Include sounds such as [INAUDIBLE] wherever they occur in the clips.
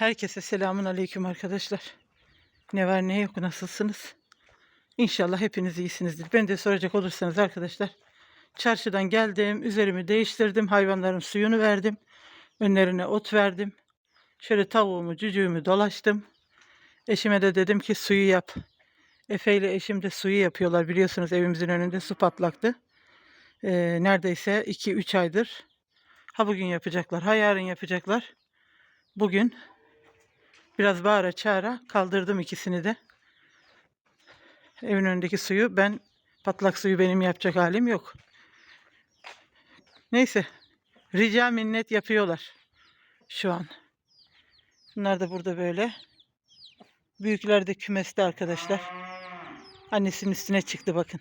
Herkese selamun aleyküm arkadaşlar. Ne var ne yok nasılsınız? İnşallah hepiniz iyisinizdir. Ben de soracak olursanız arkadaşlar. Çarşıdan geldim, üzerimi değiştirdim, hayvanların suyunu verdim. Önlerine ot verdim. Şöyle tavuğumu, cücüğümü dolaştım. Eşime de dedim ki suyu yap. Efe ile eşim de suyu yapıyorlar. Biliyorsunuz evimizin önünde su patlaktı. Ee, neredeyse 2-3 aydır. Ha bugün yapacaklar, ha yarın yapacaklar. Bugün biraz bağıra çağıra kaldırdım ikisini de. Evin önündeki suyu ben patlak suyu benim yapacak halim yok. Neyse rica minnet yapıyorlar şu an. Bunlar da burada böyle. Büyükler de kümeste arkadaşlar. Annesinin üstüne çıktı bakın.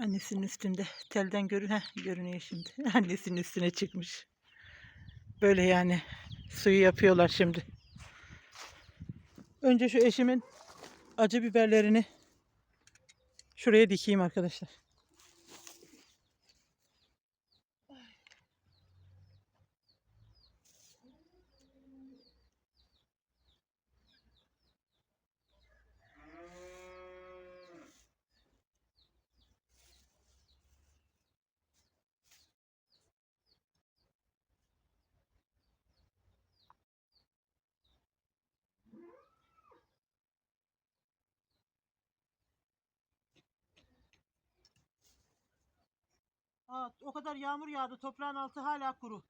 Annesinin üstünde telden görü Heh, görünüyor şimdi. [LAUGHS] Annesinin üstüne çıkmış. Böyle yani suyu yapıyorlar şimdi. Önce şu eşimin acı biberlerini şuraya dikeyim arkadaşlar. Aa, o kadar yağmur yağdı. Toprağın altı hala kuru.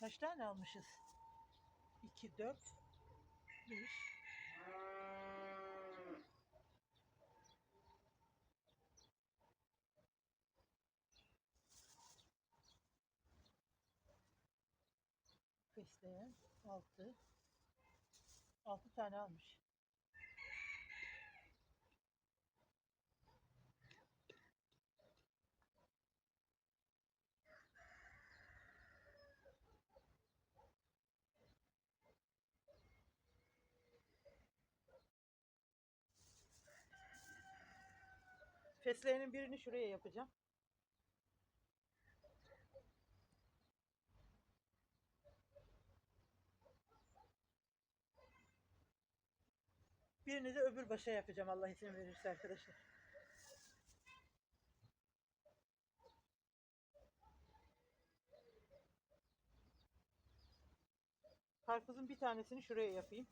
Kaç tane almışız? 2, 4, 5. Fesleğen 6. 6 tane almış. Fesleğenin birini şuraya yapacağım. Birini de öbür başa yapacağım Allah izin verirse arkadaşlar. Karpuzun bir tanesini şuraya yapayım.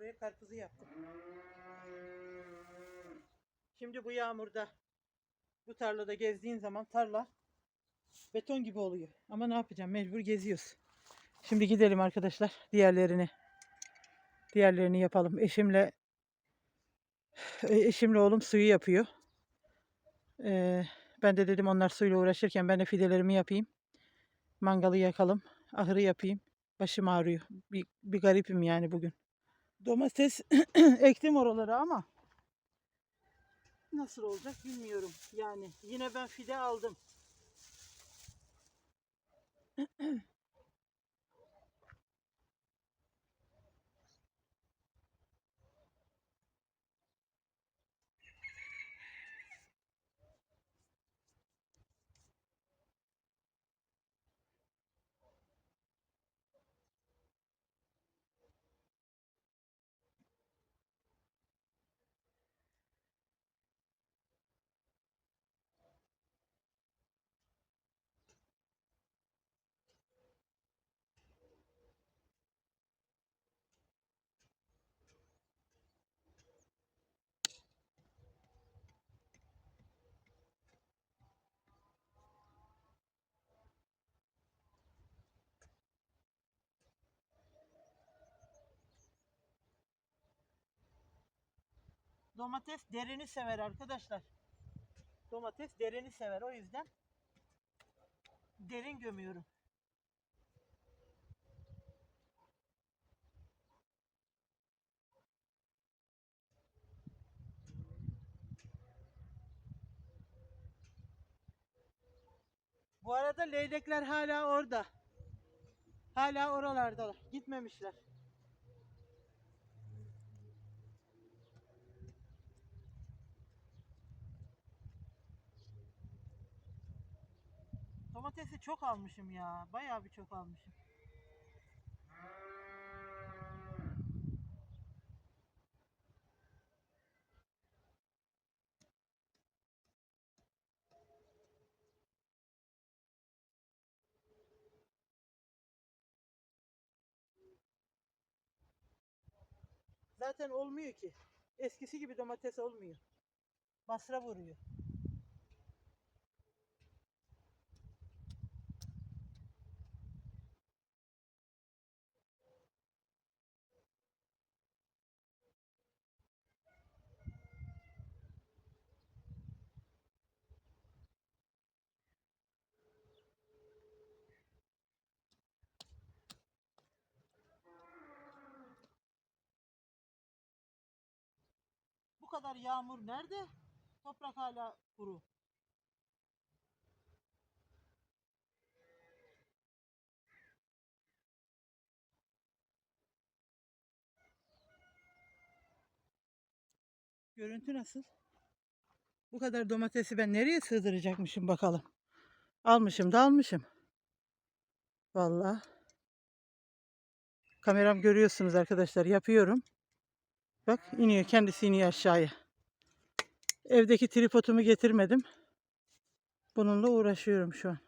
Oraya karpuzu yaptım. Şimdi bu yağmurda bu tarlada gezdiğin zaman tarla beton gibi oluyor. Ama ne yapacağım? Mecbur geziyoruz. Şimdi gidelim arkadaşlar diğerlerini. Diğerlerini yapalım. Eşimle eşimle oğlum suyu yapıyor. Ee, ben de dedim onlar suyla uğraşırken ben de fidelerimi yapayım. Mangalı yakalım. Ahırı yapayım. Başım ağrıyor. Bir, bir garipim yani bugün. Domates [CLEARS THROAT] ektim oralara ama nasıl olacak bilmiyorum. Yani yine ben fide aldım. [CLEARS THROAT] Domates derini sever arkadaşlar. Domates derini sever o yüzden derin gömüyorum. Bu arada leylekler hala orada. Hala oralardalar. Gitmemişler. Domatesi çok almışım ya. Bayağı bir çok almışım. Zaten olmuyor ki. Eskisi gibi domates olmuyor. Masraf vuruyor. Kadar yağmur nerede? Toprak hala kuru. Görüntü nasıl? Bu kadar domatesi ben nereye sığdıracakmışım bakalım. Almışım da almışım. Vallahi. Kameram görüyorsunuz arkadaşlar yapıyorum. Bak iniyor kendisi iniyor aşağıya. Evdeki tripodumu getirmedim. Bununla uğraşıyorum şu an.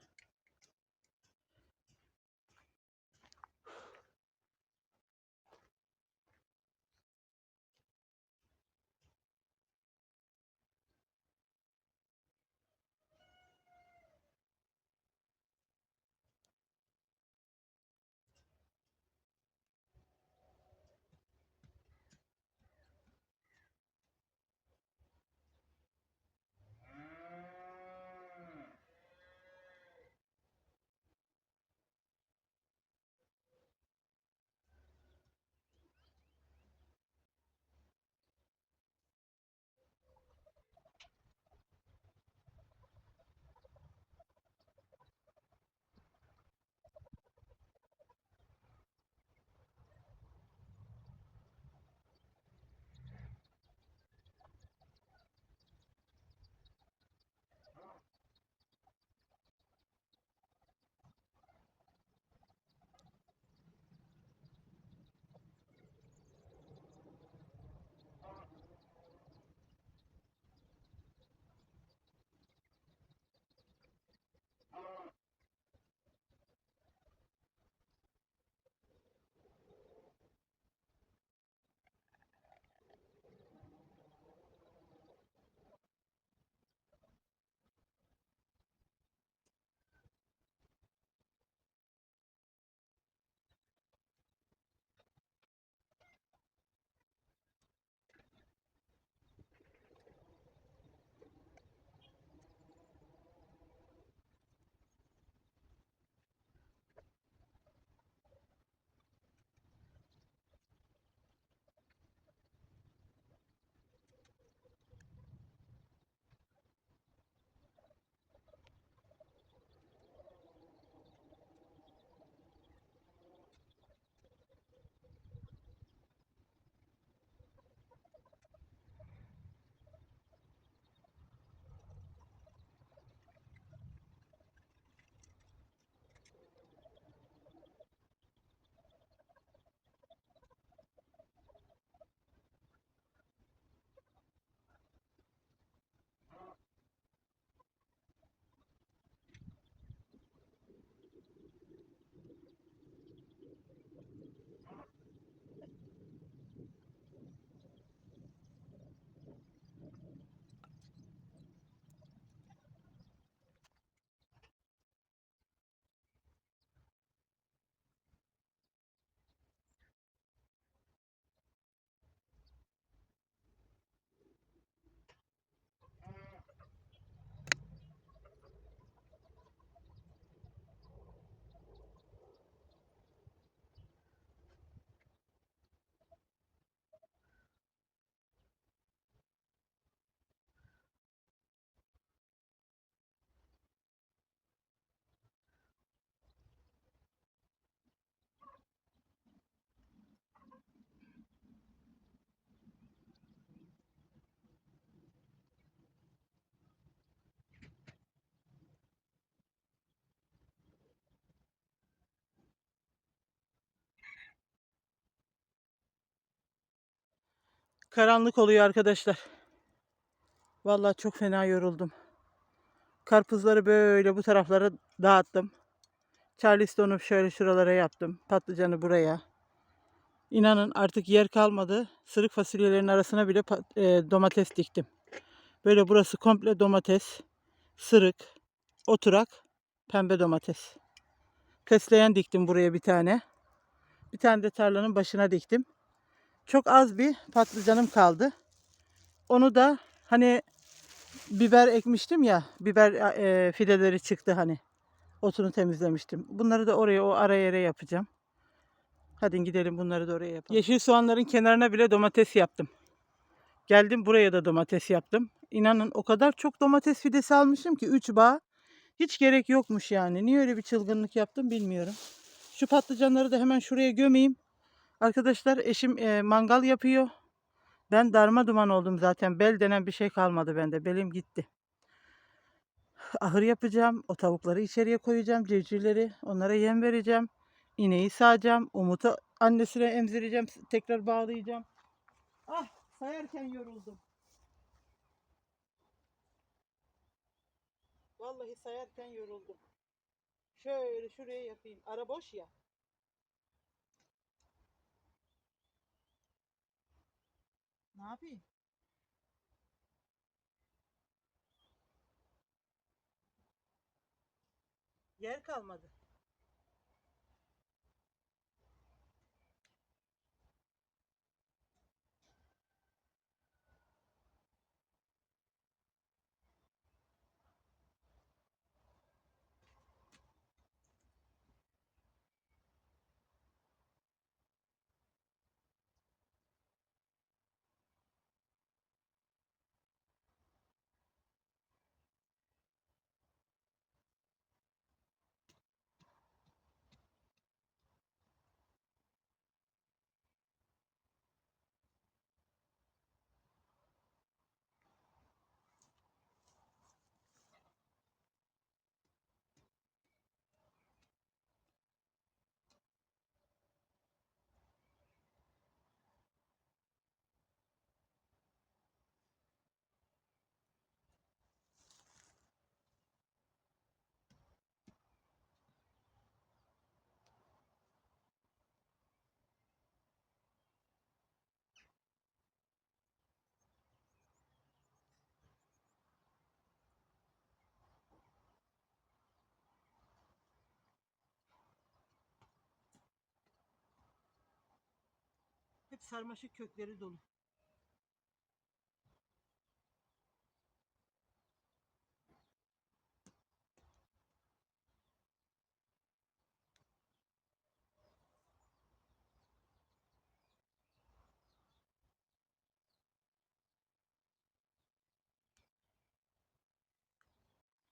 Karanlık oluyor arkadaşlar. Vallahi çok fena yoruldum. Karpuzları böyle bu taraflara dağıttım. Charleston'u şöyle şuralara yaptım. Patlıcanı buraya. İnanın artık yer kalmadı. Sırık fasulyelerin arasına bile e, domates diktim. Böyle burası komple domates, sırık, oturak, pembe domates. Fesleğen diktim buraya bir tane. Bir tane de tarlanın başına diktim. Çok az bir patlıcanım kaldı. Onu da hani biber ekmiştim ya, biber e, fideleri çıktı hani. Otunu temizlemiştim. Bunları da oraya o ara yere yapacağım. Hadi gidelim bunları da oraya yapalım. Yeşil soğanların kenarına bile domates yaptım. Geldim buraya da domates yaptım. İnanın o kadar çok domates fidesi almışım ki 3 bağ. Hiç gerek yokmuş yani. Niye öyle bir çılgınlık yaptım bilmiyorum. Şu patlıcanları da hemen şuraya gömeyim. Arkadaşlar eşim e, mangal yapıyor. Ben darma duman oldum zaten. Bel denen bir şey kalmadı bende. Belim gitti. Ahır yapacağım. O tavukları içeriye koyacağım. Civcivleri. Onlara yem vereceğim. İneği sağacağım. Umut'u annesine emzireceğim. Tekrar bağlayacağım. Ah sayarken yoruldum. Vallahi sayarken yoruldum. Şöyle şuraya yapayım. Ara boş ya. Ne yapayım? Yer kalmadı. Sarmaşık kökleri dolu.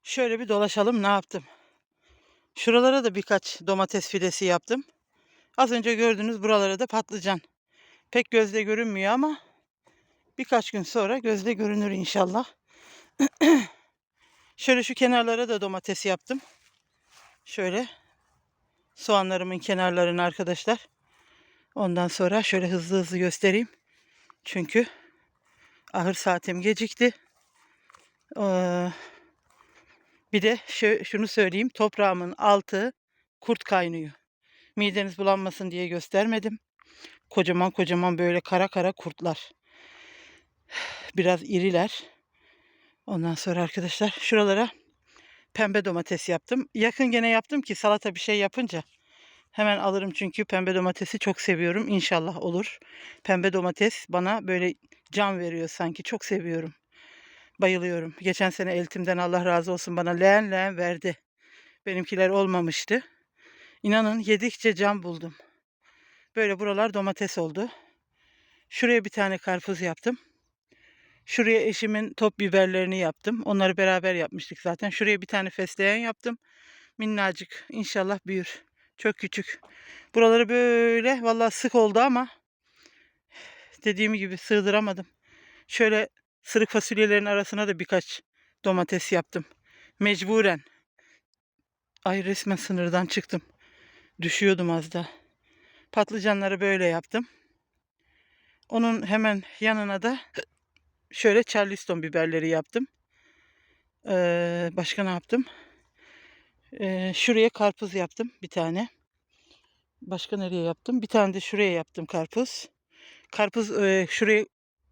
Şöyle bir dolaşalım ne yaptım. Şuralara da birkaç domates fidesi yaptım. Az önce gördüğünüz buralara da patlıcan. Pek gözle görünmüyor ama birkaç gün sonra gözle görünür inşallah. [CLEARS THROAT] Şöyle şu kenarlara da domates yaptım. Şöyle soğanlarımın kenarlarını arkadaşlar. Ondan sonra şöyle hızlı hızlı göstereyim. Çünkü ahır saatim gecikti. Ee, bir de şu, şunu söyleyeyim. Toprağımın altı kurt kaynıyor. Mideniz bulanmasın diye göstermedim. Kocaman kocaman böyle kara kara kurtlar. [SIGHS] Biraz iriler. Ondan sonra arkadaşlar şuralara pembe domates yaptım. Yakın gene yaptım ki salata bir şey yapınca hemen alırım çünkü pembe domatesi çok seviyorum. İnşallah olur. Pembe domates bana böyle can veriyor sanki. Çok seviyorum. Bayılıyorum. Geçen sene eltimden Allah razı olsun bana leğen leğen verdi. Benimkiler olmamıştı. İnanın yedikçe can buldum. Böyle buralar domates oldu. Şuraya bir tane karpuz yaptım. Şuraya eşimin top biberlerini yaptım. Onları beraber yapmıştık zaten. Şuraya bir tane fesleğen yaptım. Minnacık. İnşallah büyür. Çok küçük. Buraları böyle vallahi sık oldu ama dediğim gibi sığdıramadım. Şöyle sırık fasulyelerin arasına da birkaç domates yaptım. Mecburen. Ay resmen sınırdan çıktım. Düşüyordum az da. Patlıcanları böyle yaptım. Onun hemen yanına da şöyle Charleston biberleri yaptım. Ee, başka ne yaptım? Ee, şuraya karpuz yaptım bir tane. Başka nereye yaptım? Bir tane de şuraya yaptım karpuz. Karpuz e, şuraya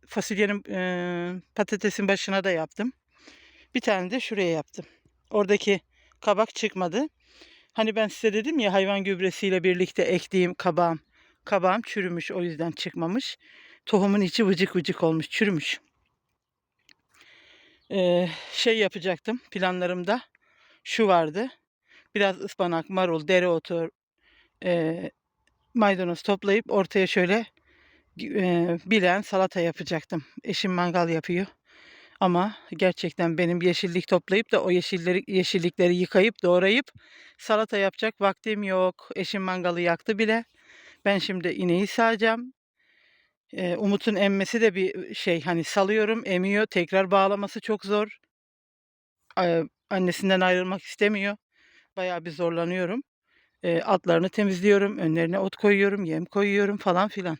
fasulyenin e, patatesin başına da yaptım. Bir tane de şuraya yaptım. Oradaki kabak çıkmadı. Hani ben size dedim ya hayvan gübresiyle birlikte ektiğim kabağım. Kabağım çürümüş o yüzden çıkmamış. Tohumun içi vıcık vıcık olmuş, çürümüş. Ee, şey yapacaktım planlarımda. Şu vardı. Biraz ıspanak, marul, dereotu, e, maydanoz toplayıp ortaya şöyle e, bilen salata yapacaktım. Eşim mangal yapıyor. Ama gerçekten benim yeşillik toplayıp da o yeşilleri, yeşillikleri yıkayıp doğrayıp salata yapacak vaktim yok. Eşim mangalı yaktı bile. Ben şimdi ineği sağacağım. Ee, Umut'un emmesi de bir şey hani salıyorum emiyor. Tekrar bağlaması çok zor. Ee, annesinden ayrılmak istemiyor. Bayağı bir zorlanıyorum. Ee, atlarını temizliyorum. Önlerine ot koyuyorum. Yem koyuyorum falan filan.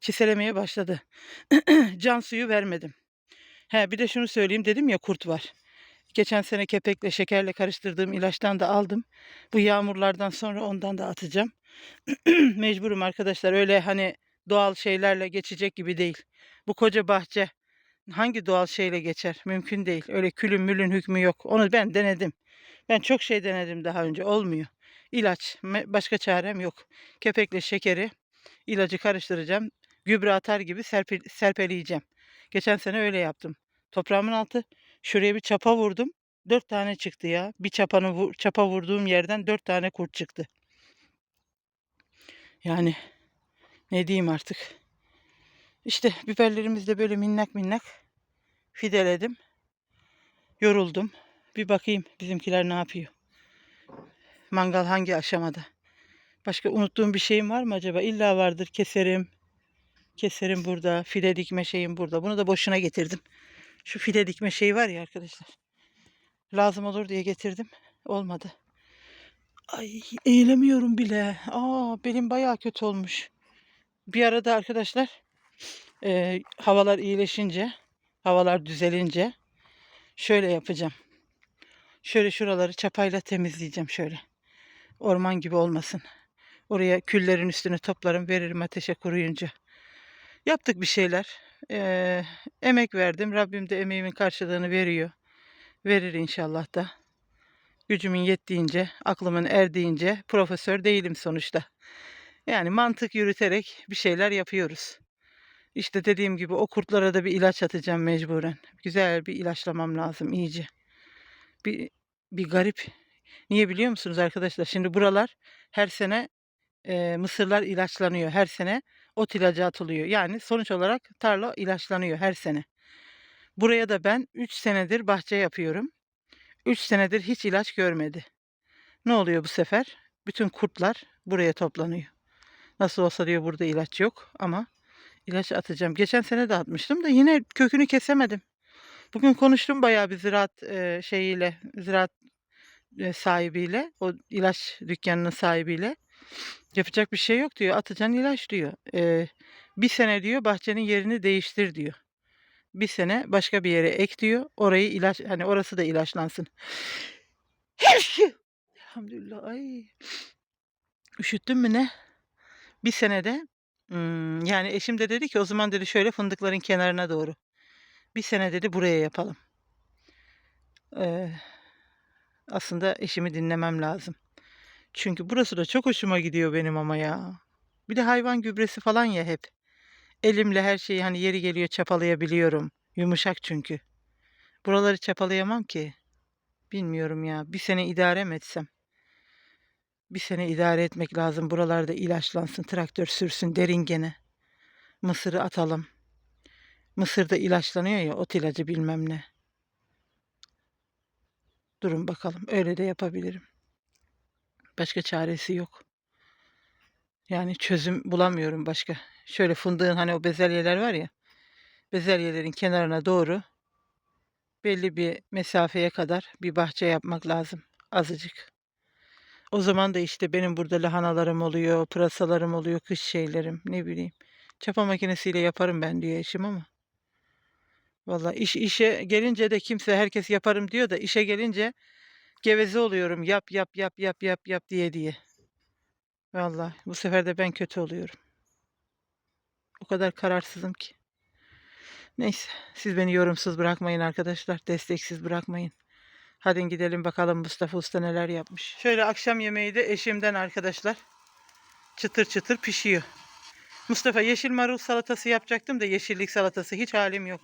Çiselemeye başladı. [CLEARS THROAT] Can suyu vermedim. He bir de şunu söyleyeyim dedim ya kurt var. Geçen sene kepekle şekerle karıştırdığım ilaçtan da aldım. Bu yağmurlardan sonra ondan da atacağım. [CLEARS THROAT] Mecburum arkadaşlar öyle hani doğal şeylerle geçecek gibi değil. Bu koca bahçe hangi doğal şeyle geçer? Mümkün değil. Öyle külün mülün hükmü yok. Onu ben denedim. Ben çok şey denedim daha önce. Olmuyor. İlaç. Başka çarem yok. Kepekle şekeri ilacı karıştıracağım. Gübre atar gibi serpil- serpeleyeceğim. Geçen sene öyle yaptım. Toprağımın altı şuraya bir çapa vurdum. Dört tane çıktı ya. Bir çapanı çapa vurduğum yerden dört tane kurt çıktı. Yani ne diyeyim artık. İşte biberlerimiz de böyle minnak minnak fideledim. Yoruldum. Bir bakayım bizimkiler ne yapıyor. Mangal hangi aşamada? Başka unuttuğum bir şeyim var mı acaba? İlla vardır. Keserim. Keserim burada. Fide dikme şeyim burada. Bunu da boşuna getirdim. Şu fide dikme şeyi var ya arkadaşlar. Lazım olur diye getirdim. Olmadı. Ay eğilemiyorum bile. Aa belim bayağı kötü olmuş. Bir arada arkadaşlar e, havalar iyileşince, havalar düzelince şöyle yapacağım. Şöyle şuraları çapayla temizleyeceğim şöyle. Orman gibi olmasın. Oraya küllerin üstüne toplarım veririm ateşe kuruyunca. Yaptık bir şeyler. Ee, emek verdim. Rabbim de emeğimin karşılığını veriyor. Verir inşallah da. Gücümün yettiğince, aklımın erdiğince profesör değilim sonuçta. Yani mantık yürüterek bir şeyler yapıyoruz. İşte dediğim gibi o kurtlara da bir ilaç atacağım mecburen. Güzel bir ilaçlamam lazım iyice. Bir, bir garip. Niye biliyor musunuz arkadaşlar? Şimdi buralar her sene e, mısırlar ilaçlanıyor. Her sene ot ilacı atılıyor. Yani sonuç olarak tarla ilaçlanıyor her sene. Buraya da ben 3 senedir bahçe yapıyorum. 3 senedir hiç ilaç görmedi. Ne oluyor bu sefer? Bütün kurtlar buraya toplanıyor. Nasıl olsa diyor burada ilaç yok ama ilaç atacağım. Geçen sene de atmıştım da yine kökünü kesemedim. Bugün konuştum bayağı bir ziraat e, şeyiyle, ziraat e, sahibiyle, o ilaç dükkanının sahibiyle. Yapacak bir şey yok diyor. Atacaksın ilaç diyor. E, bir sene diyor bahçenin yerini değiştir diyor. Bir sene başka bir yere ek diyor. Orayı ilaç hani orası da ilaçlansın. Elhamdülillah. Ay. Üşüttün mü ne? Bir senede hmm, yani eşim de dedi ki o zaman dedi şöyle fındıkların kenarına doğru. Bir sene dedi buraya yapalım. Ee, aslında eşimi dinlemem lazım. Çünkü burası da çok hoşuma gidiyor benim ama ya. Bir de hayvan gübresi falan ya hep. Elimle her şeyi hani yeri geliyor çapalayabiliyorum. Yumuşak çünkü. Buraları çapalayamam ki. Bilmiyorum ya. Bir sene idare mi etsem? Bir sene idare etmek lazım. Buralarda ilaçlansın, traktör sürsün, derin gene. Mısırı atalım. Mısırda ilaçlanıyor ya, ot ilacı bilmem ne. Durun bakalım. Öyle de yapabilirim. Başka çaresi yok. Yani çözüm bulamıyorum başka. Şöyle fındığın hani o bezelyeler var ya. Bezelyelerin kenarına doğru belli bir mesafeye kadar bir bahçe yapmak lazım. Azıcık. O zaman da işte benim burada lahanalarım oluyor, pırasalarım oluyor, kış şeylerim, ne bileyim. Çapa makinesiyle yaparım ben diyor eşim ama. Vallahi iş işe gelince de kimse herkes yaparım diyor da işe gelince geveze oluyorum. Yap yap yap yap yap yap diye diye. Vallahi bu sefer de ben kötü oluyorum. O kadar kararsızım ki. Neyse siz beni yorumsuz bırakmayın arkadaşlar. Desteksiz bırakmayın. Hadi gidelim bakalım Mustafa Usta neler yapmış. Şöyle akşam yemeği de eşimden arkadaşlar. Çıtır çıtır pişiyor. Mustafa yeşil marul salatası yapacaktım da yeşillik salatası hiç halim yok.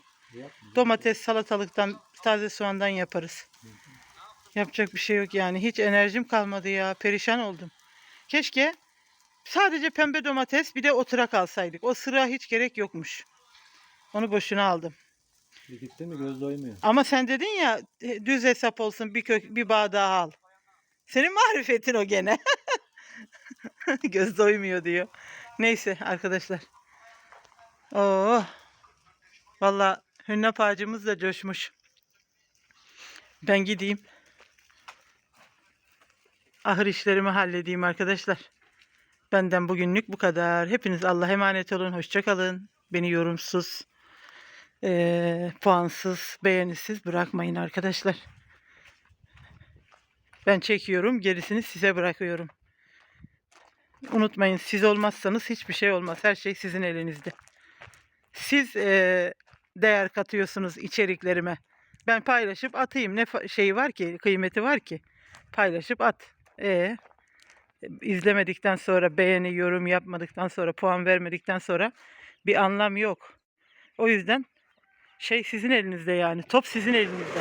Domates salatalıktan taze soğandan yaparız. Yapacak bir şey yok yani. Hiç enerjim kalmadı ya. Perişan oldum. Keşke sadece pembe domates bir de oturak alsaydık. O sıra hiç gerek yokmuş. Onu boşuna aldım. Bir gitti mi göz doymuyor. Ama sen dedin ya e, düz hesap olsun bir kök bir bağ daha al. Senin marifetin o gene. [LAUGHS] Göz doymuyor diyor. Neyse arkadaşlar. Oo. Valla hünnap ağacımız da coşmuş. Ben gideyim. Ahır işlerimi halledeyim arkadaşlar. Benden bugünlük bu kadar. Hepiniz Allah'a emanet olun. Hoşça kalın. Beni yorumsuz, eee, puansız, beğenisiz bırakmayın arkadaşlar. Ben çekiyorum, gerisini size bırakıyorum. Unutmayın siz olmazsanız hiçbir şey olmaz. Her şey sizin elinizde. Siz eee, değer katıyorsunuz içeriklerime. Ben paylaşıp atayım. Ne şeyi var ki, kıymeti var ki. Paylaşıp at. E izlemedikten sonra beğeni, yorum yapmadıktan sonra, puan vermedikten sonra bir anlam yok. O yüzden şey sizin elinizde yani. Top sizin elinizde.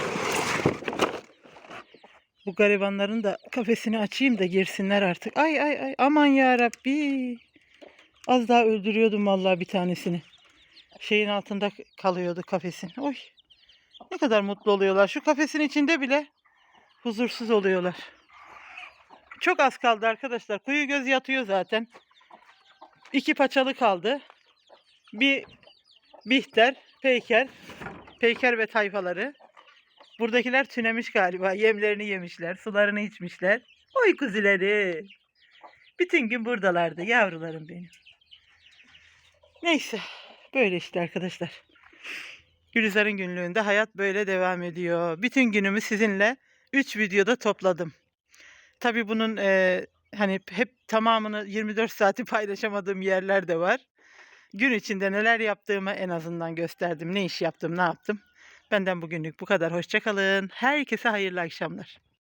Bu garibanların da kafesini açayım da girsinler artık. Ay ay ay aman ya Rabbi. Az daha öldürüyordum vallahi bir tanesini. Şeyin altında kalıyordu kafesin. Oy. Ne kadar mutlu oluyorlar. Şu kafesin içinde bile huzursuz oluyorlar. Çok az kaldı arkadaşlar. Kuyu göz yatıyor zaten. İki paçalı kaldı. Bir bihter, peyker, peyker ve tayfaları. Buradakiler tünemiş galiba. Yemlerini yemişler, sularını içmişler. Oy kuzileri. Bütün gün buradalardı yavrularım benim. Neyse. Böyle işte arkadaşlar. Gülizar'ın günlüğünde hayat böyle devam ediyor. Bütün günümü sizinle 3 videoda topladım. Tabii bunun eee, hani hep tamamını 24 saati [LAUGHS] paylaşamadığım yerler de var. Gün içinde neler yaptığımı en azından gösterdim. Ne iş yaptım, ne yaptım. Benden bugünlük bu kadar. Hoşça kalın. Herkese hayırlı akşamlar.